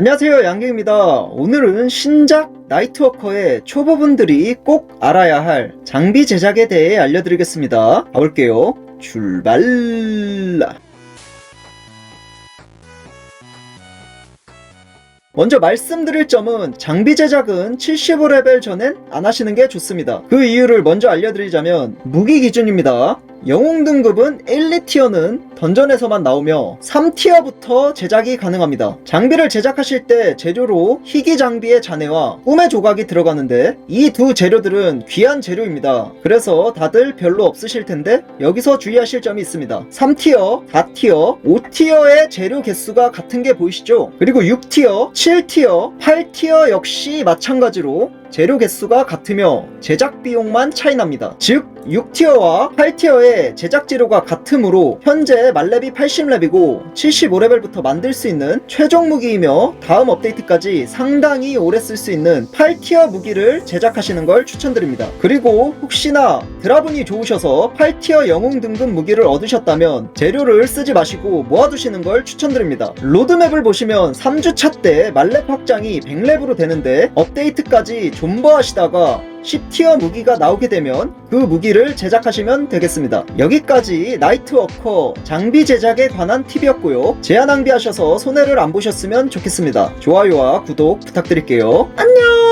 안녕하세요 양갱입니다 오늘은 신작 나이트워커의 초보분들이 꼭 알아야 할 장비 제작에 대해 알려드리겠습니다 가볼게요 출발 먼저 말씀드릴 점은 장비 제작은 75레벨 전엔 안 하시는 게 좋습니다. 그 이유를 먼저 알려드리자면 무기 기준입니다. 영웅 등급은 1, 2티어는 던전에서만 나오며 3티어부터 제작이 가능합니다. 장비를 제작하실 때 재료로 희귀 장비의 잔해와 꿈의 조각이 들어가는데 이 두 재료들은 귀한 재료입니다. 그래서 다들 별로 없으실 텐데 여기서 주의하실 점이 있습니다. 3티어, 4티어, 5티어의 재료 개수가 같은 게 보이시죠? 그리고 6티어, 7티어, 8티어 역시 마찬가지로 재료 개수가 같으며 제작 비용만 차이 납니다. 즉 6티어와 8티어의 제작 재료가 같으므로 현재 만렙이 80렙이고 75레벨부터 만들 수 있는 최종 무기이며 다음 업데이트까지 상당히 오래 쓸 수 있는 8티어 무기를 제작하시는 걸 추천드립니다. 그리고 혹시나 드라분이 좋으셔서 8티어 영웅 등급 무기를 얻으셨다면 재료를 쓰지 마시고 모아두시는 걸 추천드립니다. 로드맵을 보시면 3주차 때 만렙 확장이 100렙으로 되는데 업데이트까지 존버하시다가 10티어 무기가 나오게 되면 그 무기를 제작하시면 되겠습니다. 여기까지 나이트워커 장비 제작에 관한 팁이었고요. 제한 낭비하셔서 손해를 안 보셨으면 좋겠습니다. 좋아요와 구독 부탁드릴게요. 안녕!